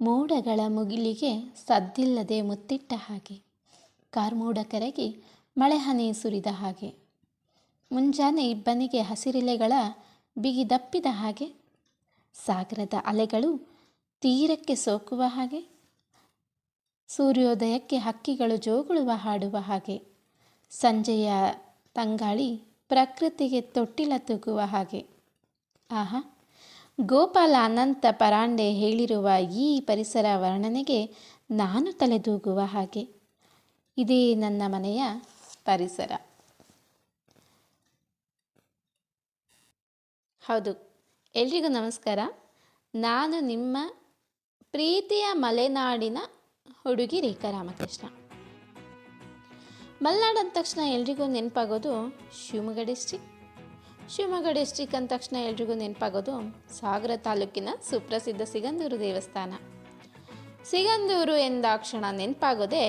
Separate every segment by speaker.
Speaker 1: ಮೋಡಗಳ ಮುಗಿಲಿಗೆ ಸದ್ದಿಲ್ಲದೆ ಮುತ್ತಿಟ್ಟ ಹಾಗೆ. ಕಾರ್ಮೋಡ ಕರಗಿ ಮಳೆ ಹನಿ ಸುರಿದ ಹಾಗೆ. ಮುಂಜಾನೆ ಇಬ್ಬನಿಗೆ ಹಸಿರೆಲೆಗಳ ಬಿಗಿ ದಪ್ಪಿದ ಹಾಗೆ. ಸಾಗರದ ಅಲೆಗಳು ತೀರಕ್ಕೆ ಸೋಕುವ ಹಾಗೆ. ಸೂರ್ಯೋದಯಕ್ಕೆ ಹಕ್ಕಿಗಳು ಜೋಗುಳುವ ಹಾಡುವ ಹಾಗೆ. ಸಂಜೆಯ ತಂಗಾಳಿ ಪ್ರಕೃತಿಗೆ ತೊಟ್ಟಿಲ ತೂಗುವ ಹಾಗೆ. ಆಹಾ ಗೋಪಾಲ ಅನಂತ ಪರಾಂಡೆ ಹೇಳಿರುವ ಈ ಪರಿಸರ ವರ್ಣನೆಗೆ ನಾನು ತಲೆದೂಗುವ ಹಾಗೆ. ಇದೇ ನನ್ನ ಮನೆಯ ಪರಿಸರ. ಹೌದು, ಎಲ್ರಿಗೂ ನಮಸ್ಕಾರ. ನಾನು ನಿಮ್ಮ ಪ್ರೀತಿಯ ಮಲೆನಾಡಿನ ಹುಡುಗಿ ರೇಖಾ ರಾಮಕೃಷ್ಣ. ಮಲೆನಾಡು ಅಂದ ತಕ್ಷಣ ಎಲ್ರಿಗೂ ನೆನಪಾಗೋದು ಶಿವಮೊಗ್ಗ ಡಿಸ್ಟಿಕ್ ಶಿವಮೊಗ್ಗ ಡಿಸ್ಟಿಕ್ ಅಂದ ತಕ್ಷಣ ಎಲ್ರಿಗೂ ನೆನಪಾಗೋದು ಸಾಗರ ತಾಲೂಕಿನ ಸುಪ್ರಸಿದ್ಧ ಸಿಗಂದೂರು ದೇವಸ್ಥಾನ. ಸಿಗಂದೂರು ಎಂದಾಕ್ಷಣ ನೆನಪಾಗೋದೇ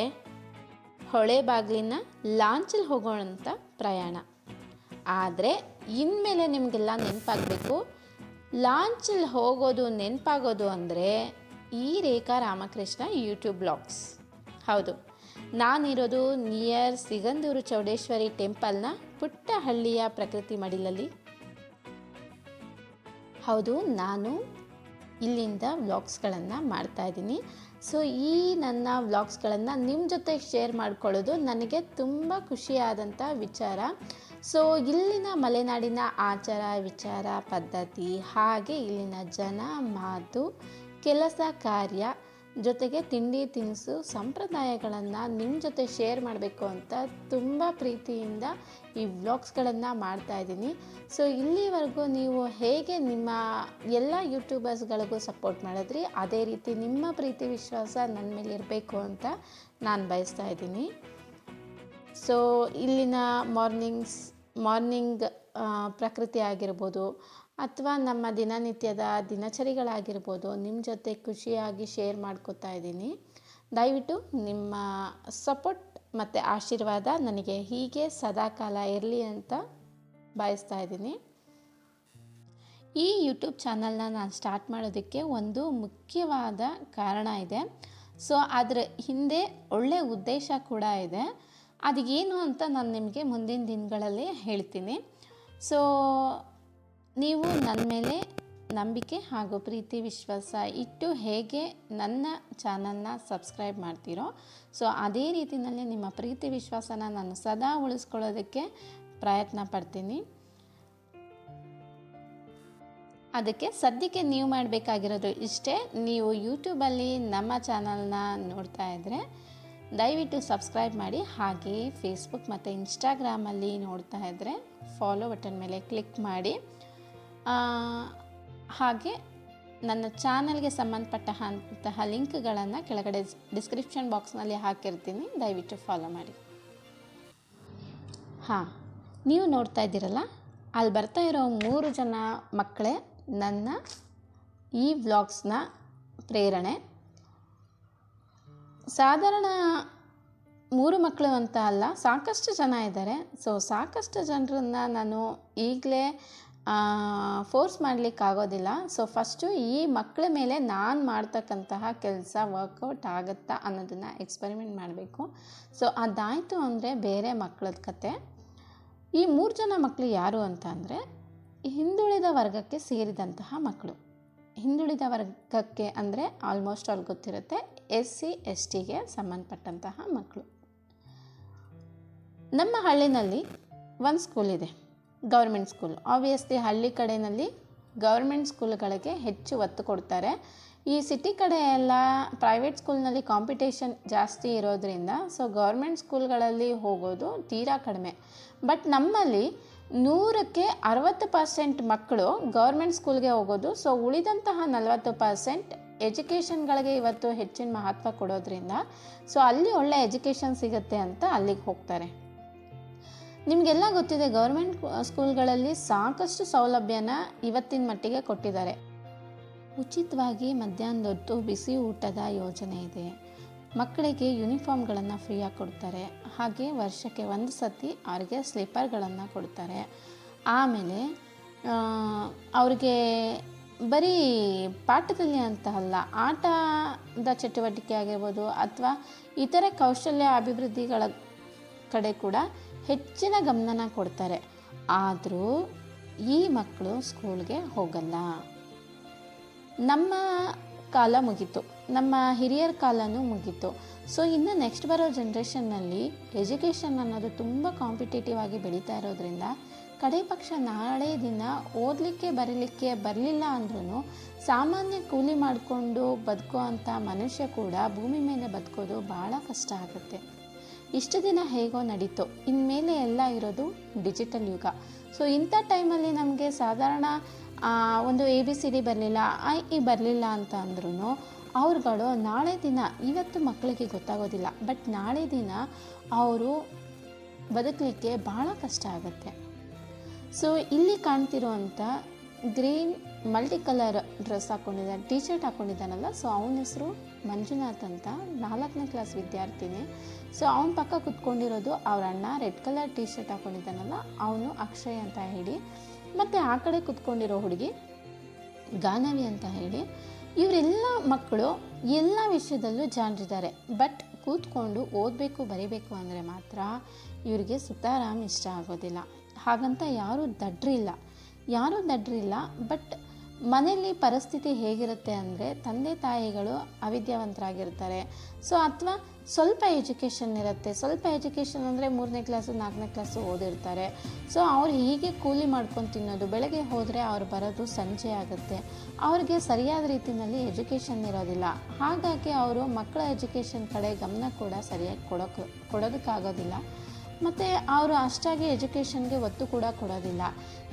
Speaker 1: ಹೊಳೆ ಬಾಗಿಲಿನ ಲಾಂಚಲ್ಲಿ ಹೋಗೋಣಂಥ ಪ್ರಯಾಣ. ಆದರೆ ಇನ್ಮೇಲೆ ನಿಮಗೆಲ್ಲ ನೆನಪಾಗಬೇಕು ಲಾಂಚಲ್ಲಿ ಹೋಗೋದು ನೆನಪಾಗೋದು ಅಂದರೆ ಈ ರೇಖಾ ರಾಮಕೃಷ್ಣ ಯೂಟ್ಯೂಬ್ ಬ್ಲಾಗ್ಸ್ ಹೌದು, ನಾನಿರೋದು ನಿಯರ್ ಸಿಗಂದೂರು ಚೌಡೇಶ್ವರಿ ಟೆಂಪಲ್ನ ಪುಟ್ಟ ಹಳ್ಳಿಯ ಪ್ರಕೃತಿ ಮಡಿಲಲ್ಲಿ. ಹೌದು, ನಾನು ಇಲ್ಲಿಂದ ವ್ಲಾಗ್ಸ್ಗಳನ್ನು ಮಾಡ್ತಾ ಇದ್ದೀನಿ. ಸೊ, ಈ ನನ್ನ ವ್ಲಾಗ್ಸ್ಗಳನ್ನು ನಿಮ್ಮ ಜೊತೆ ಶೇರ್ ಮಾಡ್ಕೊಳ್ಳೋದು ನನಗೆ ತುಂಬ ಖುಷಿಯಾದಂಥ ವಿಚಾರ. ಸೊ, ಇಲ್ಲಿನ ಮಲೆನಾಡಿನ ಆಚಾರ, ವಿಚಾರ, ಪದ್ಧತಿ ಹಾಗೆ ಇಲ್ಲಿನ ಜನ ಮಾತು, ಕೆಲಸ ಕಾರ್ಯ ಜೊತೆಗೆ ತಿಂಡಿ ತಿನಿಸು ಸಂಪ್ರದಾಯಗಳನ್ನು ನಿಮ್ಮ ಜೊತೆ ಶೇರ್ ಮಾಡಬೇಕು ಅಂತ ತುಂಬ ಪ್ರೀತಿಯಿಂದ ಈ ವ್ಲಾಗ್ಸ್ಗಳನ್ನು ಮಾಡ್ತಾ ಇದ್ದೀನಿ. ಸೊ ಇಲ್ಲಿವರೆಗೂ ನೀವು ಹೇಗೆ ನಿಮ್ಮ ಎಲ್ಲ ಯೂಟ್ಯೂಬರ್ಸ್ಗಳಿಗೂ ಸಪೋರ್ಟ್ ಮಾಡಿದ್ರಿ, ಅದೇ ರೀತಿ ನಿಮ್ಮ ಪ್ರೀತಿ ವಿಶ್ವಾಸ ನನ್ನ ಮೇಲೆ ಇರಬೇಕು ಅಂತ ನಾನು ಬಯಸ್ತಾ ಇದ್ದೀನಿ. ಸೊ ಇಲ್ಲಿನ ಮಾರ್ನಿಂಗ್ಸ್ ಮಾರ್ನಿಂಗ್ ಪ್ರಕೃತಿ ಆಗಿರ್ಬೋದು ಅಥವಾ ನಮ್ಮ ದಿನನಿತ್ಯದ ದಿನಚರಿಗಳಾಗಿರ್ಬೋದು ನಿಮ್ಮ ಜೊತೆ ಖುಷಿಯಾಗಿ ಶೇರ್ ಮಾಡ್ಕೋತಾ ಇದ್ದೀನಿ. ದಯವಿಟ್ಟು ನಿಮ್ಮ ಸಪೋರ್ಟ್ ಮತ್ತು ಆಶೀರ್ವಾದ ನನಗೆ ಹೀಗೆ ಸದಾಕಾಲ ಇರಲಿ ಅಂತ ಬಯಸ್ತಾ ಇದ್ದೀನಿ. ಈ ಯೂಟ್ಯೂಬ್ ಚಾನಲ್ನ ನಾನು ಸ್ಟಾರ್ಟ್ ಮಾಡೋದಕ್ಕೆ ಒಂದು ಮುಖ್ಯವಾದ ಕಾರಣ ಇದೆ. ಸೊ ಅದರ ಹಿಂದೆ ಒಳ್ಳೆಯ ಉದ್ದೇಶ ಕೂಡ ಇದೆ. ಅದು ಅಂತ ನಾನು ನಿಮಗೆ ಮುಂದಿನ ದಿನಗಳಲ್ಲಿ ಹೇಳ್ತೀನಿ. ಸೊ ನೀವು ನನ್ನ ಮೇಲೆ ನಂಬಿಕೆ ಹಾಗೂ ಪ್ರೀತಿ ವಿಶ್ವಾಸ ಇಟ್ಟು ಹೇಗೆ ನನ್ನ ಚಾನಲ್ನ ಸಬ್ಸ್ಕ್ರೈಬ್ ಮಾಡ್ತೀರೋ, ಸೊ ಅದೇ ರೀತಿಯಲ್ಲಿ ನಿಮ್ಮ ಪ್ರೀತಿ ವಿಶ್ವಾಸನ ನಾನು ಸದಾ ಉಳಿಸ್ಕೊಳ್ಳೋದಕ್ಕೆ ಪ್ರಯತ್ನ ಪಡ್ತೀನಿ. ಅದಕ್ಕೆ ಸದ್ಯಕ್ಕೆ ನೀವು ಮಾಡಬೇಕಾಗಿರೋದು ಇಷ್ಟೇ, ನೀವು ಯೂಟ್ಯೂಬಲ್ಲಿ ನಮ್ಮ ಚಾನಲ್ನ ನೋಡ್ತಾ ಇದ್ದರೆ ದಯವಿಟ್ಟು ಸಬ್ಸ್ಕ್ರೈಬ್ ಮಾಡಿ, ಹಾಗೆ ಫೇಸ್ಬುಕ್ ಮತ್ತು ಇನ್ಸ್ಟಾಗ್ರಾಮಲ್ಲಿ ನೋಡ್ತಾ ಇದ್ದರೆ ಫಾಲೋ ಬಟನ್ ಮೇಲೆ ಕ್ಲಿಕ್ ಮಾಡಿ. ಹಾಗೆ ನನ್ನ ಚಾನಲ್ಗೆ ಸಂಬಂಧಪಟ್ಟ ಅಂತಹ ಲಿಂಕ್ಗಳನ್ನು ಕೆಳಗಡೆ ಡಿಸ್ಕ್ರಿಪ್ಷನ್ ಬಾಕ್ಸ್ನಲ್ಲಿ ಹಾಕಿರ್ತೀನಿ, ದಯವಿಟ್ಟು ಫಾಲೋ ಮಾಡಿ. ಹಾಂ, ನೀವು ನೋಡ್ತಾ ಇದ್ದೀರಲ್ಲ, ಅಲ್ಲಿ ಬರ್ತಾ ಇರೋ ಮೂರು ಜನ ಮಕ್ಕಳೇ ನನ್ನ ಈ ವ್ಲಾಗ್ಸ್ನ ಪ್ರೇರಣೆ. ಸಾಧಾರಣ ಮೂರು ಮಕ್ಕಳು ಅಂತ ಅಲ್ಲ, ಸಾಕಷ್ಟು ಜನ ಇದ್ದಾರೆ. ಸೊ ಸಾಕಷ್ಟು ಜನರನ್ನು ನಾನು ಈಗಲೇ ಫೋರ್ಸ್ ಮಾಡಲಿಕ್ಕಾಗೋದಿಲ್ಲ ಸೊ ಫಸ್ಟು ಈ ಮಕ್ಕಳ ಮೇಲೆ ನಾನು ಮಾಡ್ತಕ್ಕಂತಹ ಕೆಲಸ ವರ್ಕೌಟ್ ಆಗುತ್ತಾ ಅನ್ನೋದನ್ನು ಎಕ್ಸ್ಪೆರಿಮೆಂಟ್ ಮಾಡಬೇಕು. ಸೊ ಅದಾಯಿತು ಅಂದರೆ ಬೇರೆ ಮಕ್ಕಳದ ಕತೆ. ಈ ಮೂರು ಜನ ಮಕ್ಕಳು ಯಾರು ಅಂತ ಅಂದರೆ, ಹಿಂದುಳಿದ ವರ್ಗಕ್ಕೆ ಸೇರಿದಂತಹ ಮಕ್ಕಳು ಹಿಂದುಳಿದ ವರ್ಗಕ್ಕೆ ಅಂದರೆ ಆಲ್ಮೋಸ್ಟ್ ಆಲ್ ಗೊತ್ತಿರುತ್ತೆ ಎಸ್ ಸಿ ಎಸ್ ಟಿಗೆ ಸಂಬಂಧಪಟ್ಟಂತಹ ಮಕ್ಕಳು ನಮ್ಮ ಹಳ್ಳಿನಲ್ಲಿ ಒಂದು ಸ್ಕೂಲ್ ಇದೆ. Government school. ಆಬ್ವಿಯಸ್ಲಿ ಹಳ್ಳಿ ಕಡೆಯಲ್ಲಿ ಗೌರ್ಮೆಂಟ್ ಸ್ಕೂಲ್ಗಳಿಗೆ ಹೆಚ್ಚು ಒತ್ತು ಕೊಡ್ತಾರೆ. ಈ ಸಿಟಿ ಕಡೆ ಎಲ್ಲ ಪ್ರೈವೇಟ್ ಸ್ಕೂಲ್ನಲ್ಲಿ ಕಾಂಪಿಟೇಷನ್ ಜಾಸ್ತಿ ಇರೋದರಿಂದ ಸೊ ಗೌರ್ಮೆಂಟ್ ಸ್ಕೂಲ್ಗಳಲ್ಲಿ ಹೋಗೋದು ತೀರಾ ಕಡಿಮೆ. ಬಟ್ ನಮ್ಮಲ್ಲಿ ನೂರಕ್ಕೆ ಅರವತ್ತು ಪರ್ಸೆಂಟ್ ಮಕ್ಕಳು ಗೌರ್ಮೆಂಟ್ ಸ್ಕೂಲ್ಗೆ ಹೋಗೋದು ಸೊ ಉಳಿದಂತಹ ನಲವತ್ತು ಪರ್ಸೆಂಟ್ ಎಜುಕೇಷನ್ಗಳಿಗೆ ಇವತ್ತು ಹೆಚ್ಚಿನ ಮಹತ್ವ ಕೊಡೋದ್ರಿಂದ ಸೊ ಅಲ್ಲಿ ಒಳ್ಳೆ ಎಜುಕೇಷನ್ ಸಿಗುತ್ತೆ ಅಂತ ಅಲ್ಲಿಗೆ ಹೋಗ್ತಾರೆ. ನಿಮಗೆಲ್ಲ ಗೊತ್ತಿದೆ, ಗೌರ್ಮೆಂಟ್ ಸ್ಕೂಲ್ಗಳಲ್ಲಿ ಸಾಕಷ್ಟು ಸೌಲಭ್ಯನ ಇವತ್ತಿನ ಮಟ್ಟಿಗೆ ಕೊಟ್ಟಿದ್ದಾರೆ. ಉಚಿತವಾಗಿ ಮಧ್ಯಾಹ್ನದೊತ್ತು ಬಿಸಿ ಊಟದ ಯೋಜನೆ ಇದೆ. ಮಕ್ಕಳಿಗೆ ಯೂನಿಫಾರ್ಮ್ಗಳನ್ನು ಫ್ರೀಯಾಗಿ ಕೊಡ್ತಾರೆ. ಹಾಗೆ ವರ್ಷಕ್ಕೆ ಒಂದು ಸತಿ ಅವ್ರಿಗೆ ಸ್ಲೀಪರ್ಗಳನ್ನು ಕೊಡ್ತಾರೆ. ಆಮೇಲೆ ಅವ್ರಿಗೆ ಬರೀ ಪಾಠದಲ್ಲಿ ಅಂತ ಅಲ್ಲ, ಆಟದ ಚಟುವಟಿಕೆ ಆಗಿರ್ಬೋದು ಅಥವಾ ಇತರೆ ಕೌಶಲ್ಯ ಅಭಿವೃದ್ಧಿಗಳ ಕಡೆ ಕೂಡ ಹೆಚ್ಚಿನ ಗಮನನ ಕೊಡ್ತಾರೆ. ಆದರೂ ಈ ಮಕ್ಕಳು ಸ್ಕೂಲ್ಗೆ ಹೋಗಲ್ಲ. ನಮ್ಮ ಕಾಲ ಮುಗೀತು. ನಮ್ಮ ಹಿರಿಯರ ಕಾಲನೂ ಮುಗೀತು. ಸೊ ಇನ್ನು ನೆಕ್ಸ್ಟ್ ಬರೋ ಜನ್ರೇಷನ್ನಲ್ಲಿ ಎಜುಕೇಷನ್ ಅನ್ನೋದು ತುಂಬ ಕಾಂಪಿಟೇಟಿವ್ ಆಗಿ ಬೆಳೀತಾ ಇರೋದ್ರಿಂದ ಕಡೆ ಪಕ್ಷ ನಾಳೆ ದಿನ ಓದಲಿಕ್ಕೆ, ಬರೀಲಿಕ್ಕೆ ಬರಲಿಲ್ಲ ಅಂದ್ರೂ ಸಾಮಾನ್ಯ ಕೂಲಿ ಮಾಡಿಕೊಂಡು ಬದುಕೋ ಅಂಥ ಮನುಷ್ಯ ಕೂಡ ಭೂಮಿ ಮೇಲೆ ಬದುಕೋದು ಭಾಳ ಕಷ್ಟ ಆಗುತ್ತೆ. ಇಷ್ಟು ದಿನ ಹೇಗೋ ನಡೀತು. ಇನ್ಮೇಲೆ ಎಲ್ಲ ಇರೋದು ಡಿಜಿಟಲ್ ಯುಗ. ಸೊ ಇಂಥ ಟೈಮಲ್ಲಿ ನಮಗೆ ಸಾಧಾರಣ ಒಂದು ಎ ಬಿ ಸಿ ಡಿ ಬರಲಿಲ್ಲ ಐ ಇ ಬರಲಿಲ್ಲ ಅಂತ ಅಂದ್ರೂ ಅವ್ರುಗಳು ನಾಳೆ ದಿನ ಇವತ್ತು ಮಕ್ಕಳಿಗೆ ಗೊತ್ತಾಗೋದಿಲ್ಲ. ಬಟ್ ನಾಳೆ ದಿನ ಅವರು ಬದುಕಲಿಕ್ಕೆ ಭಾಳ ಕಷ್ಟ ಆಗುತ್ತೆ. ಸೊ ಇಲ್ಲಿ ಕಾಣ್ತಿರುವಂಥ ಗ್ರೀನ್ ಮಲ್ಟಿ ಕಲರ್ ಡ್ರೆಸ್ ಹಾಕ್ಕೊಂಡಿದ್ದಾನೆ ಟೀ ಶರ್ಟ್ ಹಾಕ್ಕೊಂಡಿದ್ದಾನಲ್ಲ ಸೊ ಅವನ ಹೆಸರು ಮಂಜುನಾಥ್ ಅಂತ. ನಾಲ್ಕನೇ ಕ್ಲಾಸ್ ವಿದ್ಯಾರ್ಥಿನಿ. ಸೊ ಅವನ ಪಕ್ಕ ಕುತ್ಕೊಂಡಿರೋದು ಅವ್ರ ಅಣ್ಣ ರೆಡ್ ಕಲರ್ ಟೀ ಶರ್ಟ್ ಹಾಕ್ಕೊಂಡಿದ್ದಾನಲ್ಲ ಅವನು ಅಕ್ಷಯ್ ಅಂತ ಹೇಳಿ. ಮತ್ತು ಆ ಕಡೆ ಕುತ್ಕೊಂಡಿರೋ ಹುಡುಗಿ ಗಾನವಿ ಅಂತ ಹೇಳಿ. ಇವರೆಲ್ಲ ಮಕ್ಕಳು ಎಲ್ಲ ವಿಷಯದಲ್ಲೂ ಜಾಣರಿದ್ದಾರೆ. ಬಟ್ ಕೂತ್ಕೊಂಡು ಓದಬೇಕು, ಬರೀಬೇಕು ಅಂದರೆ ಮಾತ್ರ ಇವರಿಗೆ ಸುತಾರಾಮ್ ಇಷ್ಟ ಆಗೋದಿಲ್ಲ. ಹಾಗಂತ ಯಾರೂ ದಡ್ರಿಲ್ಲ. ಯಾರೂ ದಡ್ರಿಲ್ಲ ಬಟ್ ಮನೆಯಲ್ಲಿ ಪರಿಸ್ಥಿತಿ ಹೇಗಿರುತ್ತೆ ಅಂದರೆ ತಂದೆ ತಾಯಿಗಳು ಅವಿದ್ಯಾವಂತರಾಗಿರ್ತಾರೆ. ಸೊ ಅಥವಾ ಸ್ವಲ್ಪ ಎಜುಕೇಷನ್ ಇರುತ್ತೆ. ಸ್ವಲ್ಪ ಎಜುಕೇಷನ್ ಅಂದರೆ ಮೂರನೇ ಕ್ಲಾಸು, ನಾಲ್ಕನೇ ಕ್ಲಾಸು ಓದಿರ್ತಾರೆ. ಸೊ ಅವ್ರು ಹೀಗೆ ಕೂಲಿ ಮಾಡ್ಕೊಂಡು ತಿನ್ನೋದು, ಬೆಳಗ್ಗೆ ಹೋದರೆ ಅವ್ರು ಬರೋದು ಸಂಜೆ ಆಗುತ್ತೆ. ಅವ್ರಿಗೆ ಸರಿಯಾದ ರೀತಿಯಲ್ಲಿ ಎಜುಕೇಷನ್ ಇರೋದಿಲ್ಲ. ಹಾಗಾಗಿ ಅವರು ಮಕ್ಕಳ ಎಜುಕೇಷನ್ ಕಡೆ ಗಮನ ಕೂಡ ಸರಿಯಾಗಿ ಕೊಡೋಕೆ, ಕೊಡೋದಕ್ಕಾಗೋದಿಲ್ಲ. ಮತ್ತು ಅವರು ಅಷ್ಟಾಗಿ ಎಜುಕೇಷನ್ಗೆ ಒತ್ತು ಕೂಡ ಕೊಡೋದಿಲ್ಲ.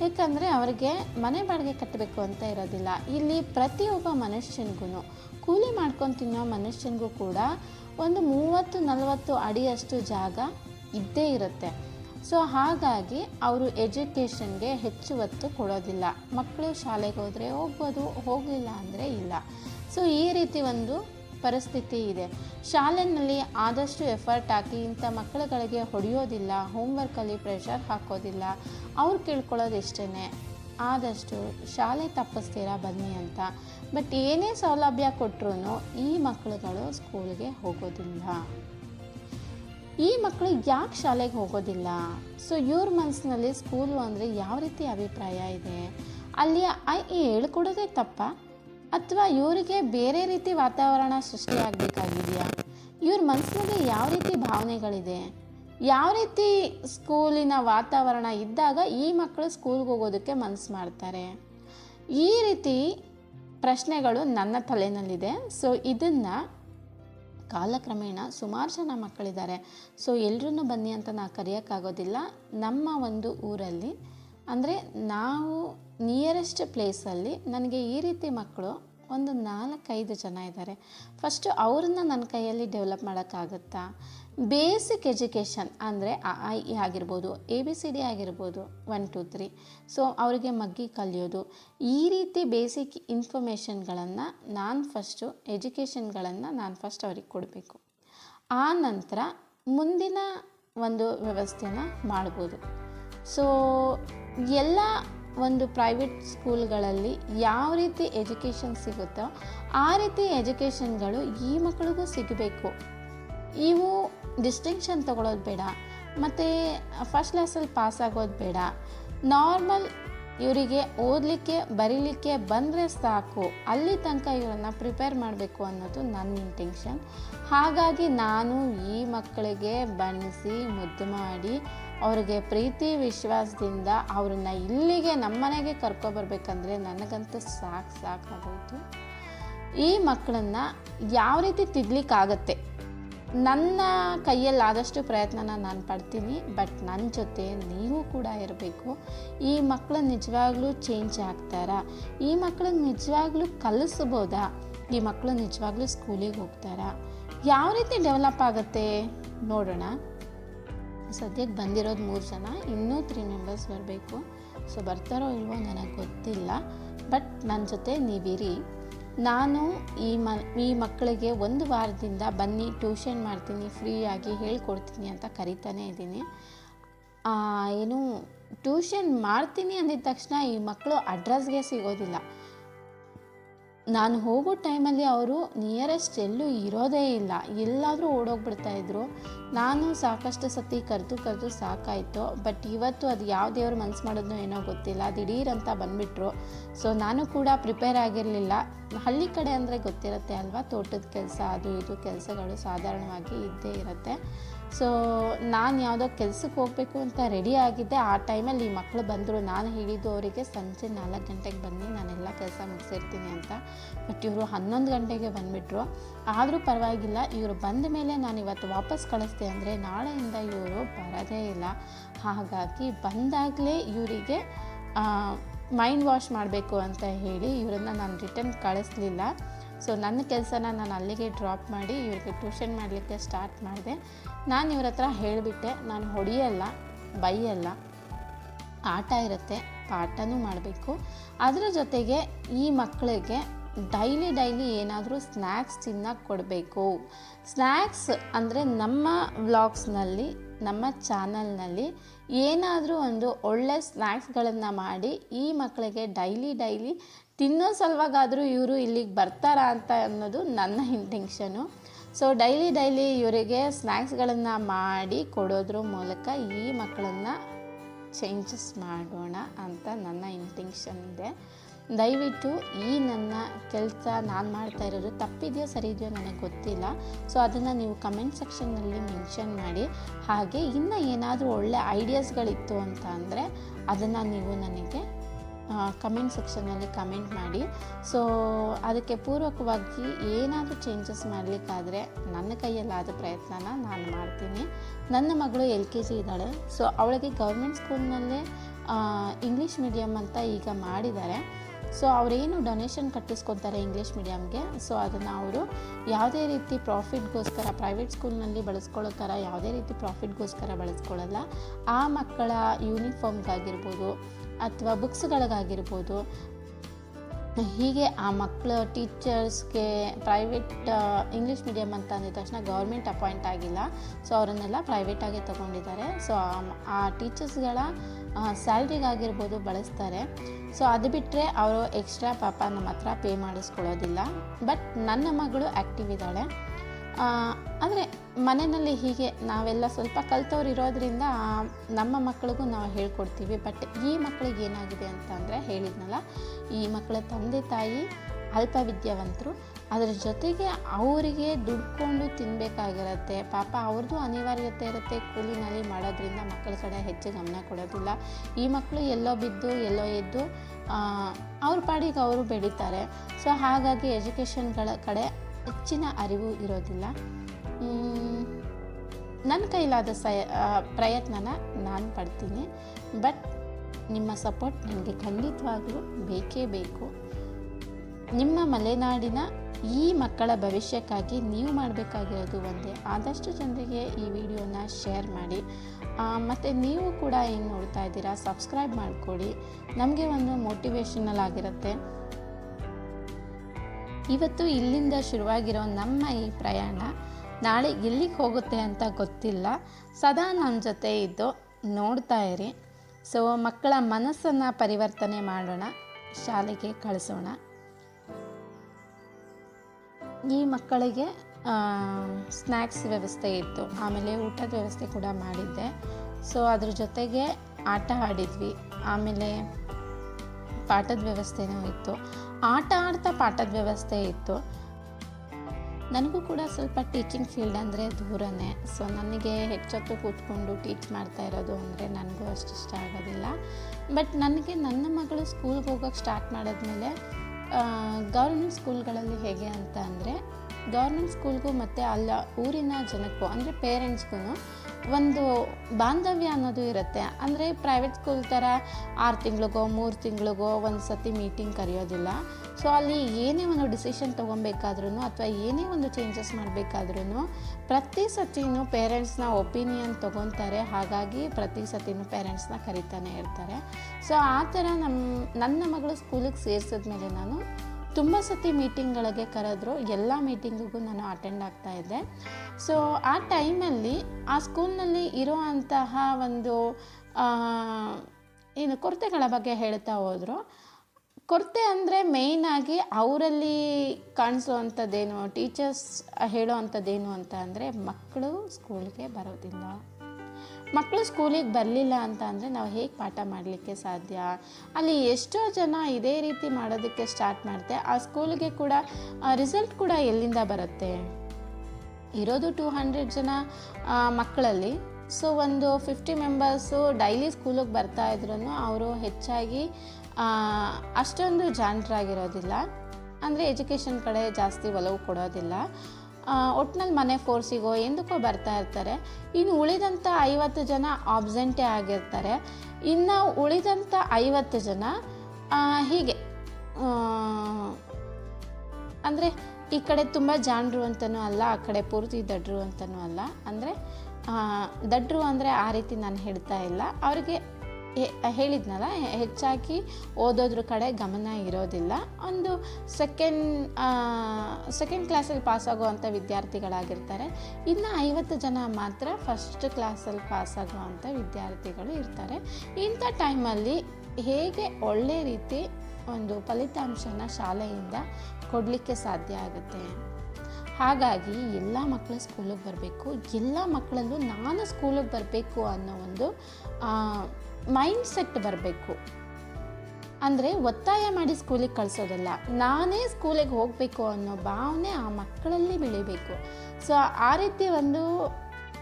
Speaker 1: ಏಕೆಂದರೆ ಅವರಿಗೆ ಮನೆ ಬಾಡಿಗೆ ಕಟ್ಟಬೇಕು ಅಂತ ಇರೋದಿಲ್ಲ. ಇಲ್ಲಿ ಪ್ರತಿಯೊಬ್ಬ ಮನುಷ್ಯನಿಗೂ ಕೂಲಿ ಮಾಡ್ಕೊಂಡು ತಿನ್ನೋ ಮನುಷ್ಯನಿಗೂ ಕೂಡ ಒಂದು ಮೂವತ್ತು, ನಲವತ್ತು ಅಡಿಯಷ್ಟು ಜಾಗ ಇದ್ದೇ ಇರುತ್ತೆ. ಸೊ ಹಾಗಾಗಿ ಅವರು ಎಜುಕೇಷನ್ಗೆ ಹೆಚ್ಚು ಒತ್ತು ಕೊಡೋದಿಲ್ಲ. ಮಕ್ಕಳು ಶಾಲೆಗೆ ಹೋದರೆ ಹೋಗ್ಬೋದು, ಹೋಗಲಿಲ್ಲ ಅಂದರೆ ಇಲ್ಲ. ಸೊ ಈ ರೀತಿ ಒಂದು ಪರಿಸ್ಥಿತಿ ಇದೆ. ಶಾಲೆಯಲ್ಲಿ ಆದಷ್ಟು ಎಫರ್ಟ್ ಹಾಕಿ ಇಂಥ ಮಕ್ಕಳುಗಳಿಗೆ ಹೊಡೆಯೋದಿಲ್ಲ ಹೋಮ್ವರ್ಕಲ್ಲಿ ಪ್ರೆಷರ್ ಹಾಕೋದಿಲ್ಲ. ಅವ್ರು ಕೇಳ್ಕೊಳ್ಳೋದು ಇಷ್ಟೇ ಆದಷ್ಟು ಶಾಲೆ ತಪ್ಪಿಸ್ತೀರಾ ಬನ್ನಿ ಅಂತ. ಬಟ್ ಏನೇ ಸೌಲಭ್ಯ ಕೊಟ್ಟರು ಈ ಮಕ್ಕಳುಗಳು ಸ್ಕೂಲ್ಗೆ ಹೋಗೋದಿಲ್ಲ. ಈ ಮಕ್ಕಳು ಯಾಕೆ ಶಾಲೆಗೆ ಹೋಗೋದಿಲ್ಲ? ಸೊ ಇವ್ರ ಮನಸ್ಸಿನಲ್ಲಿ ಸ್ಕೂಲು ಅಂದರೆ ಯಾವ ರೀತಿ ಅಭಿಪ್ರಾಯ ಇದೆ? ಅಲ್ಲಿ ಈ ಹೇಳ್ಕೊಡೋದೇ ತಪ್ಪ? ಅಥವಾ ಇವರಿಗೆ ಬೇರೆ ರೀತಿ ವಾತಾವರಣ ಸೃಷ್ಟಿಯಾಗಬೇಕಾಗಿದೆಯಾ? ಇವ್ರ ಮನಸ್ಸಿನಲ್ಲಿ ಯಾವ ರೀತಿ ಭಾವನೆಗಳಿದೆ? ಯಾವ ರೀತಿ ಸ್ಕೂಲಿನ ವಾತಾವರಣ ಇದ್ದಾಗ ಈ ಮಕ್ಕಳು ಸ್ಕೂಲ್ಗೆ ಹೋಗೋದಕ್ಕೆ ಮನಸ್ಸು ಮಾಡ್ತಾರೆ? ಈ ರೀತಿ ಪ್ರಶ್ನೆಗಳು ನನ್ನ ತಲೆನಲ್ಲಿದೆ. ಸೊ ಇದನ್ನು ಕಾಲಕ್ರಮೇಣ ಸುಮಾರು ಜನ ಮಕ್ಕಳಿದ್ದಾರೆ. ಸೊ ಎಲ್ಲರೂ ಬನ್ನಿ ಅಂತ ನಾ ಕರೆಯೋಕ್ಕಾಗೋದಿಲ್ಲ. ನಮ್ಮ ಒಂದು ಊರಲ್ಲಿ ಅಂದರೆ ನಾವು ನಿಯರೆಸ್ಟ್ ಪ್ಲೇಸಲ್ಲಿ ನನಗೆ ಈ ರೀತಿ ಮಕ್ಕಳು ಒಂದು ನಾಲ್ಕೈದು ಜನ ಇದ್ದಾರೆ. ಫಸ್ಟು ಅವ್ರನ್ನ ನನ್ನ ಕೈಯಲ್ಲಿ ಡೆವಲಪ್ ಮಾಡೋಕ್ಕಾಗುತ್ತಾ? ಬೇಸಿಕ್ ಎಜುಕೇಷನ್ ಅಂದರೆ ಐ ಆಗಿರ್ಬೋದು ಎ ಬಿ ಸಿ ಡಿ ಆಗಿರ್ಬೋದು ಒನ್ ಟು ತ್ರೀ ಸೊ ಅವರಿಗೆ ಮಗ್ಗಿ ಕಲಿಯೋದು. ಈ ರೀತಿ ಬೇಸಿಕ್ ಇನ್ಫಾರ್ಮೇಷನ್ಗಳನ್ನು ನಾನು ಫಸ್ಟು ಎಜುಕೇಷನ್ಗಳನ್ನು ನಾನು ಫಸ್ಟ್ ಅವ್ರಿಗೆ ಕೊಡಬೇಕು. ಆ ನಂತರ ಮುಂದಿನ ಒಂದು ವ್ಯವಸ್ಥೆನ ಮಾಡ್ಬೋದು. ಸೊ ಎಲ್ಲ ಒಂದು ಪ್ರೈವೇಟ್ ಸ್ಕೂಲ್ಗಳಲ್ಲಿ ಯಾವ ರೀತಿ ಎಜುಕೇಷನ್ ಸಿಗುತ್ತೋ ಆ ರೀತಿ ಎಜುಕೇಷನ್ಗಳು ಈ ಮಕ್ಕಳಿಗೂ ಸಿಗಬೇಕು. ಇವು ಡಿಸ್ಟಿಂಕ್ಷನ್ ತಗೊಳ್ಳೋದು ಬೇಡ. ಮತ್ತು ಫಸ್ಟ್ ಕ್ಲಾಸಲ್ಲಿ ಪಾಸ್ ಆಗೋದು ಬೇಡ. ನಾರ್ಮಲ್ ಇವರಿಗೆ ಓದಲಿಕ್ಕೆ, ಬರೀಲಿಕ್ಕೆ ಬಂದರೆ ಸಾಕು. ಅಲ್ಲಿ ತನಕ ಇವರನ್ನು ಪ್ರಿಪೇರ್ ಮಾಡಬೇಕು ಅನ್ನೋದು ನನ್ನ ಇಂಟೆನ್ಷನ್ ಹಾಗಾಗಿ ನಾನು ಈ ಮಕ್ಕಳಿಗೆ ಬಣ್ಣಿಸಿ, ಮುದ್ದು ಮಾಡಿ, ಅವ್ರಿಗೆ ಪ್ರೀತಿ, ವಿಶ್ವಾಸದಿಂದ ಅವ್ರನ್ನ ಇಲ್ಲಿಗೆ ನಮ್ಮನೆಗೆ ಕರ್ಕೊಬರ್ಬೇಕಂದ್ರೆ ನನಗಂತೂ ಸಾಕು ಸಾಕಾಗೋಯ್ತು. ಈ ಮಕ್ಕಳನ್ನು ಯಾವ ರೀತಿ ತಿದ್ದಲಿಕ್ಕಾಗತ್ತೆ ನನ್ನ ಕೈಯಲ್ಲಿ ಆದಷ್ಟು ಪ್ರಯತ್ನನ ನಾನು ಪಡ್ತೀನಿ ಬಟ್ ನನ್ನ ಜೊತೆ ನೀವು ಕೂಡ ಇರಬೇಕು. ಈ ಮಕ್ಕಳು ನಿಜವಾಗ್ಲೂ ಚೇಂಜ್ ಆಗ್ತಾರಾ? ಈ ಮಕ್ಕಳು ನಿಜವಾಗ್ಲೂ ಕಲಿಸ್ಬೋದಾ? ಈ ಮಕ್ಕಳು ನಿಜವಾಗ್ಲೂ ಸ್ಕೂಲಿಗೆ ಹೋಗ್ತಾರಾ? ಯಾವ ರೀತಿ ಡೆವಲಪ್ ಆಗುತ್ತೆ ನೋಡೋಣ. ಸದ್ಯಕ್ಕೆ ಬಂದಿರೋದು ಮೂರು ಜನ, ಇನ್ನೂ ತ್ರೀ ಮೆಂಬರ್ಸ್ ಬರಬೇಕು. ಸೊ ಬರ್ತಾರೋ ಇಲ್ವೋ ನನಗೆ ಗೊತ್ತಿಲ್ಲ ಬಟ್ ನನ್ನ ಜೊತೆ ನೀವಿರಿ. ನಾನು ಈ ಮ, ಈ ಮಕ್ಕಳಿಗೆ ಒಂದು ವಾರದಿಂದ ಬನ್ನಿ, ಟ್ಯೂಷನ್ ಮಾಡ್ತೀನಿ, ಫ್ರೀಯಾಗಿ ಹೇಳ್ಕೊಡ್ತೀನಿ ಅಂತ ಕರಿತಾನೆ ಇದ್ದೀನಿ. ಏನು, ಟ್ಯೂಷನ್ ಮಾಡ್ತೀನಿ ಅಂದಿದ ತಕ್ಷಣ ಈ ಮಕ್ಕಳು ಅಡ್ರೆಸ್ಗೆ ಸಿಗೋದಿಲ್ಲ. ನಾನು ಹೋಗೋ ಟೈಮಲ್ಲಿ ಅವರು ನಿಯರೆಸ್ಟ್ ಎಲ್ಲೂ ಇರೋದೇ ಇಲ್ಲ. ಎಲ್ಲಾದರೂ ಓಡೋಗ್ಬಿಡ್ತಾಯಿದ್ರು ನಾನು ಸಾಕಷ್ಟು ಸತಿ ಕರೆದು ಕರೆದು ಸಾಕಾಯಿತು. ಬಟ್ ಇವತ್ತು ಅದು ಯಾವ ದೇವ್ರು ಮನ್ಸು ಮಾಡೋದು ಏನೋ ಗೊತ್ತಿಲ್ಲ. ದಿಢೀರ್ ಅಂತ ಬಂದುಬಿಟ್ರು. ಸೊ ನಾನು ಕೂಡ ಪ್ರಿಪೇರ್ ಆಗಿರಲಿಲ್ಲ. ಹಳ್ಳಿ ಕಡೆ ಅಂದರೆ ಗೊತ್ತಿರುತ್ತೆ ಅಲ್ವಾ? ತೋಟದ ಕೆಲಸ, ಅದು ಇದು ಕೆಲಸಗಳು ಸಾಧಾರಣವಾಗಿ ಇದ್ದೇ ಇರುತ್ತೆ. ಸೊ ನಾನು ಯಾವುದೋ ಕೆಲಸಕ್ಕೆ ಹೋಗಬೇಕು ಅಂತ ರೆಡಿ ಆಗಿದ್ದೆ. ಆ ಟೈಮಲ್ಲಿ ಈ ಮಕ್ಕಳು ಬಂದರು. ನಾನು ಹೇಳಿದ್ದು ಅವರಿಗೆ ಸಂಜೆ ನಾಲ್ಕು ಗಂಟೆಗೆ ಬನ್ನಿ. ನಾನೆಲ್ಲ ಕೆಲಸ ಮುಗಿಸಿರ್ತೀನಿ ಅಂತ. ಬಟ್ ಇವರು ಹನ್ನೊಂದು ಗಂಟೆಗೆ ಬಂದುಬಿಟ್ರು. ಆದರೂ ಪರವಾಗಿಲ್ಲ. ಇವರು ಬಂದ ಮೇಲೆ ನಾನು ಇವತ್ತು ವಾಪಸ್ ಕಳಿಸ್ದೆ ಅಂದರೆ ನಾಳೆಯಿಂದ ಇವರು ಬರೋದೇ ಇಲ್ಲ. ಹಾಗಾಗಿ ಬಂದಾಗಲೇ ಇವರಿಗೆ ಮೈಂಡ್ ವಾಶ್ ಮಾಡಬೇಕು ಅಂತ ಹೇಳಿ ಇವರನ್ನು ನಾನು ರಿಟರ್ನ್ ಕಳಿಸ್ಲಿಲ್ಲ. ಸೊ ನನ್ನ ಕೆಲಸನ ನಾನು ಅಲ್ಲಿಗೆ ಡ್ರಾಪ್ ಮಾಡಿ ಇವ್ರಿಗೆ ಟ್ಯೂಷನ್ ಮಾಡಲಿಕ್ಕೆ ಸ್ಟಾರ್ಟ್ ಮಾಡಿದೆ. ನಾನು ಇವ್ರ ಹತ್ರ ಹೇಳಿಬಿಟ್ಟೆ, ನಾನು ಹೊಡೆಯಲ್ಲ, ಬೈಯಲ್ಲ, ಆಟ ಇರುತ್ತೆ, ಪಾಠನೂ ಮಾಡಬೇಕು. ಅದರ ಜೊತೆಗೆ ಈ ಮಕ್ಕಳಿಗೆ ಡೈಲಿ ಡೈಲಿ ಏನಾದರೂ ಸ್ನ್ಯಾಕ್ಸ್ ತಿನ್ನಕ್ಕೆ ಕೊಡಬೇಕು. ಸ್ನ್ಯಾಕ್ಸ್ ಅಂದರೆ ನಮ್ಮ ವ್ಲಾಗ್ಸ್ನಲ್ಲಿ ನಮ್ಮ ಚಾನಲ್ನಲ್ಲಿ ಏನಾದರೂ ಒಂದು ಒಳ್ಳೆ ಸ್ನ್ಯಾಕ್ಸ್ಗಳನ್ನು ಮಾಡಿ ಈ ಮಕ್ಕಳಿಗೆ ಡೈಲಿ ಡೈಲಿ ತಿನ್ನೋ ಸಲುವಾಗಾದರೂ ಇವರು ಇಲ್ಲಿಗೆ ಬರ್ತಾರಾ ಅಂತ ಅನ್ನೋದು ನನ್ನ ಇಂಟೆನ್ಷನು ಸೊ ಡೈಲಿ ಡೈಲಿ ಇವರಿಗೆ ಸ್ನ್ಯಾಕ್ಸ್ಗಳನ್ನು ಮಾಡಿ ಕೊಡೋದ್ರ ಮೂಲಕ ಈ ಮಕ್ಕಳನ್ನು ಚೇಂಜಸ್ ಮಾಡೋಣ ಅಂತ ನನ್ನ ಇಂಟೆನ್ಷನ್ ಇದೆ. ದಯವಿಟ್ಟು ಈ ನನ್ನ ಕೆಲಸ ನಾನು ಮಾಡ್ತಾ ಇರೋದು ತಪ್ಪಿದೆಯೋ ಸರಿ ಇದೆಯೋ ನನಗೆ ಗೊತ್ತಿಲ್ಲ. ಸೊ ಅದನ್ನು ನೀವು ಕಮೆಂಟ್ ಸೆಕ್ಷನ್ನಲ್ಲಿ ಮೆನ್ಷನ್ ಮಾಡಿ. ಹಾಗೆ ಇನ್ನೂ ಏನಾದರೂ ಒಳ್ಳೆ ಐಡಿಯಾಸ್ಗಳಿತ್ತು ಅಂತ ಅಂದರೆ ಅದನ್ನು ನೀವು ನನಗೆ ಕಮೆಂಟ್ ಸೆಕ್ಷನಲ್ಲಿ ಕಮೆಂಟ್ ಮಾಡಿ. ಸೊ ಅದಕ್ಕೆ ಪೂರ್ವಕವಾಗಿ ಏನಾದರೂ ಚೇಂಜಸ್ ಮಾಡಲಿಕ್ಕಾದರೆ ನನ್ನ ಕೈಯಲ್ಲಾದ ಪ್ರಯತ್ನನ ನಾನು ಮಾಡ್ತೀನಿ. ನನ್ನ ಮಗಳು ಎಲ್ ಕೆ ಜಿ ಇದ್ದಾಳೆ. ಸೊ ಅವಳಿಗೆ ಗೌರ್ಮೆಂಟ್ ಸ್ಕೂಲ್ನಲ್ಲೇ ಇಂಗ್ಲೀಷ್ ಮೀಡಿಯಮ್ ಅಂತ ಈಗ ಮಾಡಿದ್ದಾರೆ. ಸೊ ಅವರೇನು ಡೊನೇಷನ್ ಕಟ್ಟಿಸ್ಕೊತಾರೆ ಇಂಗ್ಲೀಷ್ ಮೀಡಿಯಮ್ಗೆ ಸೊ ಅದನ್ನು ಅವರು ಯಾವುದೇ ರೀತಿ ಪ್ರಾಫಿಟ್ಗೋಸ್ಕರ ಪ್ರೈವೇಟ್ ಸ್ಕೂಲ್ನಲ್ಲಿ ಬಳಸ್ಕೊಳ್ಳೋ ಥರ ಯಾವುದೇ ರೀತಿ ಪ್ರಾಫಿಟ್ಗೋಸ್ಕರ ಬಳಸ್ಕೊಳ್ಳಲ್ಲ. ಆ ಮಕ್ಕಳ ಯೂನಿಫಾರ್ಮ್ಗಾಗಿರ್ಬೋದು ಅಥವಾ ಬುಕ್ಸ್ಗಳಿಗಾಗಿರ್ಬೋದು. ಹೀಗೆ ಆ ಮಕ್ಕಳ ಟೀಚರ್ಸ್ಗೆ ಪ್ರೈವೇಟ್ ಇಂಗ್ಲೀಷ್ ಮೀಡಿಯಮ್ ಅಂತ ಅಂದಿದ ತಕ್ಷಣ ಗೌರ್ಮೆಂಟ್ ಅಪಾಯಿಂಟ್ ಆಗಿಲ್ಲ. ಸೊ ಅವರನ್ನೆಲ್ಲ ಪ್ರೈವೇಟಾಗಿ ತೊಗೊಂಡಿದ್ದಾರೆ. ಸೊ ಆ ಟೀಚರ್ಸ್ಗಳ ಸ್ಯಾಲ್ರಿಗಾಗಿರ್ಬೋದು ಬಳಸ್ತಾರೆ. ಸೊ ಅದು ಬಿಟ್ಟರೆ ಅವರು ಎಕ್ಸ್ಟ್ರಾ ಪಾಪ ನಮ್ಮ ಹತ್ರ ಪೇ ಮಾಡಿಸ್ಕೊಳ್ಳೋದಿಲ್ಲ. ಬಟ್ ನನ್ನ ಮಗಳು ಆ್ಯಕ್ಟಿವ್ ಇದ್ದಾಳೆ. ಅಂದರೆ ಮನೆಯಲ್ಲಿ ಹೀಗೆ ನಾವೆಲ್ಲ ಸ್ವಲ್ಪ ಕಲ್ತವ್ರು ಇರೋದ್ರಿಂದ ನಮ್ಮ ಮಕ್ಕಳಿಗೂ ನಾವು ಹೇಳ್ಕೊಡ್ತೀವಿ. ಬಟ್ ಈ ಮಕ್ಕಳಿಗೆ ಏನಾಗಿದೆ ಅಂತ ಅಂದರೆ ಹೇಳಿದ್ನಲ್ಲ, ಈ ಮಕ್ಕಳ ತಂದೆ ತಾಯಿ ಅಲ್ಪ ವಿದ್ಯಾವಂತರು ಅದರ ಜೊತೆಗೆ ಅವರಿಗೆ ದುಡ್ಕೊಂಡು ತಿನ್ನಬೇಕಾಗಿರತ್ತೆ ಪಾಪ ಅವ್ರದ್ದು ಅನಿವಾರ್ಯತೆ ಇರುತ್ತೆ ಕೂಲಿನಲ್ಲಿ ಮಾಡೋದ್ರಿಂದ ಮಕ್ಕಳ ಕಡೆ ಹೆಚ್ಚು ಗಮನ ಕೊಡೋದಿಲ್ಲ. ಈ ಮಕ್ಕಳು ಎಲ್ಲೋ ಬಿದ್ದು, ಎಲ್ಲೋ ಎದ್ದು ಅವ್ರ ಪಾಡಿಗೆ ಅವರು ಬೆಳೀತಾರೆ. ಸೊ ಹಾಗಾಗಿ ಎಜುಕೇಷನ್ಗಳ ಕಡೆ ಹೆಚ್ಚಿನ ಅರಿವು ಇರೋದಿಲ್ಲ. ನನ್ನ ಕೈಲಾದ ಸಯ ಪ್ರಯತ್ನನ ನಾನು ಪಡ್ತೀನಿ. ಬಟ್ ನಿಮ್ಮ ಸಪೋರ್ಟ್ ನನಗೆ ಖಂಡಿತವಾಗಲೂ ಬೇಕೇ ಬೇಕು. ನಿಮ್ಮ ಮಲೆನಾಡಿನ ಈ ಮಕ್ಕಳ ಭವಿಷ್ಯಕ್ಕಾಗಿ ನೀವು ಮಾಡಬೇಕಾಗಿರೋದು ಒಂದೇ. ಆದಷ್ಟು ಜನರಿಗೆ ಈ ವಿಡಿಯೋನ ಶೇರ್ ಮಾಡಿ. ಮತ್ತು ನೀವು ಕೂಡ ಏನು ನೋಡ್ತಾ ಇದ್ದೀರಾ, ಸಬ್ಸ್ಕ್ರೈಬ್ ಮಾಡಿಕೊಡಿ. ನಮಗೆ ಒಂದು ಮೋಟಿವೇಶನಲ್ ಆಗಿರುತ್ತೆ. ಇವತ್ತು ಇಲ್ಲಿಂದ ಶುರುವಾಗಿರೋ ನಮ್ಮ ಈ ಪ್ರಯಾಣ ನಾಳೆ ಎಲ್ಲಿಗೆ ಹೋಗುತ್ತೆ ಅಂತ ಗೊತ್ತಿಲ್ಲ. ಸದಾ ನಮ್ಮ ಜೊತೆ ಇದ್ದು ನೋಡ್ತಾ ಇರಿ. ಸೊ ಮಕ್ಕಳ ಮನಸ್ಸನ್ನು ಪರಿವರ್ತನೆ ಮಾಡೋಣ. ಶಾಲೆಗೆ ಕಳಿಸೋಣ. ಈ ಮಕ್ಕಳಿಗೆ ಸ್ನ್ಯಾಕ್ಸ್ ವ್ಯವಸ್ಥೆ ಇತ್ತು. ಆಮೇಲೆ ಊಟದ ವ್ಯವಸ್ಥೆ ಕೂಡ ಮಾಡಿದ್ದೆ. ಸೊ ಅದ್ರ ಜೊತೆಗೆ ಆಟ ಆಡಿದ್ವಿ. ಆಮೇಲೆ ಪಾಠದ ವ್ಯವಸ್ಥೆನೂ ಇತ್ತು. ಆಟ ಆಡ್ತಾ ಪಾಠದ ವ್ಯವಸ್ಥೆ ಇತ್ತು. ನನಗೂ ಕೂಡ ಸ್ವಲ್ಪ ಟೀಚಿಂಗ್ ಫೀಲ್ಡ್ ಅಂದರೆ ದೂರನೇ. ಸೊ ನನಗೆ ಹೆಚ್ಚೊತ್ತು ಕೂತ್ಕೊಂಡು ಟೀಚ್ ಮಾಡ್ತಾ ಇರೋದು ಅಂದರೆ ನನಗೂ ಅಷ್ಟು ಇಷ್ಟ ಆಗೋದಿಲ್ಲ. ಬಟ್ ನನಗೆ ನನ್ನ ಮಗಳು ಸ್ಕೂಲ್ಗೆ ಹೋಗೋಕ್ಕೆ ಸ್ಟಾರ್ಟ್ ಮಾಡಿದ್ಮೇಲೆ ಗೌರ್ಮೆಂಟ್ ಸ್ಕೂಲ್ಗಳಲ್ಲಿ ಹೇಗೆ ಅಂತ ಅಂದರೆ ಗೌರ್ಮೆಂಟ್ ಸ್ಕೂಲ್ಗೂ ಮತ್ತು ಅಲ್ಲ ಊರಿನ ಜನಕ್ಕೂ, ಅಂದರೆ ಪೇರೆಂಟ್ಸ್ಗೂ ಒಂದು ಬಾಂಧವ್ಯ ಅನ್ನೋದು ಇರುತ್ತೆ. ಅಂದರೆ ಪ್ರೈವೇಟ್ ಸ್ಕೂಲ್ ಥರ ಆರು ತಿಂಗಳಿಗೋ, ಮೂರು ತಿಂಗಳಿಗೋ ಒಂದು ಸತಿ ಮೀಟಿಂಗ್ ಕರೆಯೋದಿಲ್ಲ. ಸೊ ಅಲ್ಲಿ ಏನೇ ಒಂದು ಡಿಸಿಷನ್ ತೊಗೊಬೇಕಾದ್ರೂ ಅಥವಾ ಏನೇ ಒಂದು ಚೇಂಜಸ್ ಮಾಡಬೇಕಾದ್ರೂ ಪ್ರತಿ ಸತಿನೂ ಪೇರೆಂಟ್ಸ್ನ ಒಪಿನಿಯನ್ ತೊಗೊತಾರೆ. ಹಾಗಾಗಿ ಪ್ರತಿ ಸತಿನೂ ಪೇರೆಂಟ್ಸ್ನ ಕರಿತಾನೆ ಇರ್ತಾರೆ. ಸೊ ಆ ಥರ ನಮ್ಮ ನನ್ನ ಮಗಳು ಸ್ಕೂಲಿಗೆ ಸೇರಿಸಿದ್ಮೇಲೆ ನಾನು ತುಂಬ ಸತಿ ಮೀಟಿಂಗ್ಗಳಿಗೆ ಕರೆದ್ರು, ಎಲ್ಲ ಮೀಟಿಂಗಿಗೂ ನಾನು ಅಟೆಂಡ್ ಆಗ್ತಾ ಇದ್ದೆ. ಸೊ ಆ ಟೈಮಲ್ಲಿ ಆ ಸ್ಕೂಲ್ನಲ್ಲಿ ಇರೋ ಅಂತಹ ಒಂದು ಏನು ಕೊರತೆಗಳ ಬಗ್ಗೆ ಹೇಳ್ತಾ ಹೋದರು. ಕೊರತೆ ಅಂದರೆ ಮೇಯ್ನಾಗಿ ಅವರಲ್ಲಿ ಕಾಣಿಸೋವಂಥದ್ದೇನು ಟೀಚರ್ಸ್ ಹೇಳೋ ಅಂಥದ್ದೇನು ಅಂತ ಅಂದರೆ ಮಕ್ಕಳು ಸ್ಕೂಲ್ಗೆ ಬರೋದಿಲ್ಲ. ಮಕ್ಕಳು ಸ್ಕೂಲಿಗೆ ಬರಲಿಲ್ಲ ಅಂತ ಅಂದರೆ ನಾವು ಹೇಗೆ ಪಾಠ ಮಾಡಲಿಕ್ಕೆ ಸಾಧ್ಯ? ಅಲ್ಲಿ ಎಷ್ಟೋ ಜನ ಇದೇ ರೀತಿ ಮಾಡೋದಕ್ಕೆ ಸ್ಟಾರ್ಟ್ ಮಾಡ್ತೆ, ಆ ಸ್ಕೂಲ್ಗೆ ಕೂಡ ರಿಸಲ್ಟ್ ಕೂಡ ಎಲ್ಲಿಂದ ಬರುತ್ತೆ? ಇರೋದು ಟೂ ಹಂಡ್ರೆಡ್ ಜನ ಮಕ್ಕಳಲ್ಲಿ. ಸೊ ಒಂದು ಫಿಫ್ಟಿ ಮೆಂಬರ್ಸು ಡೈಲಿ ಸ್ಕೂಲಿಗೆ ಬರ್ತಾ ಇದ್ರೂ ಅವರು ಹೆಚ್ಚಾಗಿ ಅಷ್ಟೊಂದು ಜಾಣರಾಗಿರೋದಿಲ್ಲ. ಅಂದರೆ ಎಜುಕೇಷನ್ ಕಡೆ ಜಾಸ್ತಿ ಒಲವು ಕೊಡೋದಿಲ್ಲ. ಒಟ್ನಲ್ಲಿ ಮನೆ ಫೋರ್ಸಿಗೋ ಎಂದಕ್ಕೋ ಬರ್ತಾ ಇರ್ತಾರೆ. ಇನ್ನು ಉಳಿದಂಥ ಐವತ್ತು ಜನ ಆಬ್ಸೆಂಟೇ ಆಗಿರ್ತಾರೆ. ಇನ್ನು ಉಳಿದಂಥ ಐವತ್ತು ಜನ ಹೀಗೆ ಅಂದರೆ ಈ ಕಡೆ ತುಂಬ ಜಾಣರು ಅಂತಲೂ ಅಲ್ಲ, ಆ ಕಡೆ ಪೂರ್ತಿ ದಡ್ರು ಅಂತಲೂ ಅಲ್ಲ. ಅಂದರೆ ದಡ್ರು ಅಂದರೆ ಆ ರೀತಿ ನಾನು ಹೇಳ್ತಾ ಇಲ್ಲ. ಅವ್ರಿಗೆ ಹೇಳಿದ್ನಲ್ಲ, ಹೆಚ್ಚಾಗಿ ಓದೋದ್ರ ಕಡೆ ಗಮನ ಇರೋದಿಲ್ಲ. ಒಂದು ಸೆಕೆಂಡ್ ಸೆಕೆಂಡ್ ಕ್ಲಾಸಲ್ಲಿ ಪಾಸಾಗುವಂಥ ವಿದ್ಯಾರ್ಥಿಗಳಾಗಿರ್ತಾರೆ. ಇನ್ನು ಐವತ್ತು ಜನ ಮಾತ್ರ ಫಸ್ಟ್ ಕ್ಲಾಸಲ್ಲಿ ಪಾಸಾಗುವಂಥ ವಿದ್ಯಾರ್ಥಿಗಳು ಇರ್ತಾರೆ. ಇಂಥ ಟೈಮಲ್ಲಿ ಹೇಗೆ ಒಳ್ಳೆ ರೀತಿ ಒಂದು ಫಲಿತಾಂಶನ ಶಾಲೆಯಿಂದ ಕೊಡಲಿಕ್ಕೆ ಸಾಧ್ಯ ಆಗುತ್ತೆ? ಹಾಗಾಗಿ ಎಲ್ಲ ಮಕ್ಕಳು ಸ್ಕೂಲಿಗೆ ಬರಬೇಕು. ಎಲ್ಲ ಮಕ್ಕಳಲ್ಲೂ ನಾನು ಸ್ಕೂಲಿಗೆ ಬರಬೇಕು ಅನ್ನೋ ಒಂದು ಮೈಂಡ್ ಸೆಟ್ ಬರಬೇಕು. ಅಂದರೆ ಒತ್ತಾಯ ಮಾಡಿ ಸ್ಕೂಲಿಗೆ ಕಳಿಸೋದಲ್ಲ. ನಾನೇ ಸ್ಕೂಲಿಗೆ ಹೋಗಬೇಕು ಅನ್ನೋ ಭಾವನೆ ಆ ಮಕ್ಕಳಲ್ಲಿ ಬೆಳಿಬೇಕು. ಸೊ ಆ ರೀತಿ ಒಂದು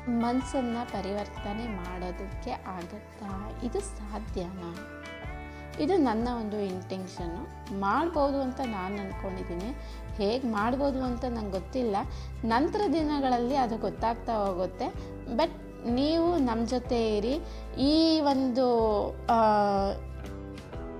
Speaker 1: ಮನಸ್ಸನ್ನು ಪರಿವರ್ತನೆ ಮಾಡೋದಕ್ಕೆ ಆಗುತ್ತಾ? ಇದು ಸಾಧ್ಯನಾ? ಇದು ನನ್ನ ಒಂದು ಇಂಟೆನ್ಷನ್ನು ಮಾಡ್ಬೋದು ಅಂತ ನಾನು ಅಂದ್ಕೊಂಡಿದ್ದೀನಿ ಹೇಗೆ ಮಾಡ್ಬೋದು ಅಂತ ನಂಗೆ ಗೊತ್ತಿಲ್ಲ. ನಂತರ ದಿನಗಳಲ್ಲಿ ಅದು ಗೊತ್ತಾಗ್ತಾ ಹೋಗುತ್ತೆ. ಬಟ್ ನೀವು ನಮ್ಮ ಜೊತೆ ಇರಿ. ಈ ಒಂದು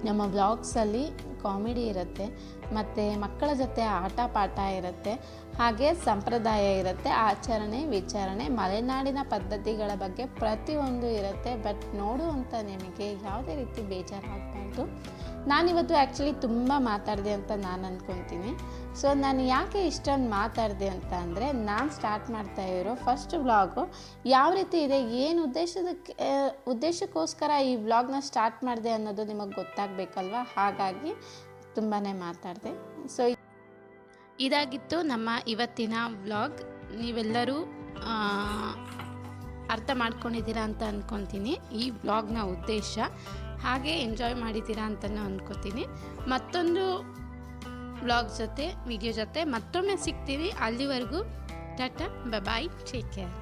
Speaker 1: ನಮ್ಮ ಬ್ಲಾಗ್ಸಲ್ಲಿ ಕಾಮಿಡಿ ಇರುತ್ತೆ, ಮತ್ತು ಮಕ್ಕಳ ಜೊತೆ ಆಟ ಪಾಠ ಇರುತ್ತೆ. ಹಾಗೆ ಸಂಪ್ರದಾಯ ಇರುತ್ತೆ, ಆಚರಣೆ, ವಿಚಾರಣೆ, ಮಲೆನಾಡಿನ ಪದ್ಧತಿಗಳ ಬಗ್ಗೆ ಪ್ರತಿಯೊಂದು ಇರುತ್ತೆ. ಬಟ್ ನೋಡುವಂಥ ನಿಮಗೆ ಯಾವುದೇ ರೀತಿ ಬೇಜಾರಾಗಬಾರ್ದು. ನಾನಿವತ್ತು ಆ್ಯಕ್ಚುಲಿ ತುಂಬ ಮಾತಾಡಿದೆ ಅಂತ ನಾನು ಅಂದ್ಕೊತೀನಿ ಸೊ ನಾನು ಯಾಕೆ ಇಷ್ಟೊಂದು ಮಾತಾಡಿದೆ ಅಂತ ಅಂದರೆ, ನಾನು ಸ್ಟಾರ್ಟ್ ಮಾಡ್ತಾ ಇರೋ ಫಸ್ಟ್ ವ್ಲಾಗು ಯಾವ ರೀತಿ ಇದೆ, ಏನು ಉದ್ದೇಶದಕ್ಕೆ ಉದ್ದೇಶಕ್ಕೋಸ್ಕರ ಈ ವ್ಲಾಗ್ನ ಸ್ಟಾರ್ಟ್ ಮಾಡಿದೆ ಅನ್ನೋದು ನಿಮಗೆ ಗೊತ್ತಾಗಬೇಕಲ್ವ? ಹಾಗಾಗಿ ತುಂಬಾ ಮಾತಾಡಿದೆ. ಸೊ ಇದಾಗಿತ್ತು ನಮ್ಮ ಇವತ್ತಿನ ವ್ಲಾಗ್. ನೀವೆಲ್ಲರೂ ಅರ್ಥ ಮಾಡ್ಕೊಂಡಿದ್ದೀರಾ ಅಂತ ಅಂದ್ಕೊತೀನಿ ಈ ವ್ಲಾಗ್ನ ಉದ್ದೇಶ, ಹಾಗೆ ಎಂಜಾಯ್ ಮಾಡಿದ್ದೀರಾ ಅಂತಲೂ ಅಂದ್ಕೋತೀನಿ ಮತ್ತೊಂದು ವ್ಲಾಗ್ ಜೊತೆ ವಿಡಿಯೋ ಜೊತೆ ಮತ್ತೊಮ್ಮೆ ಸಿಗ್ತೀವಿ. ಅಲ್ಲಿವರೆಗೂ, ಟಾಟಾ ಬಾಯ್ ಟೇಕ್ ಕೇರ್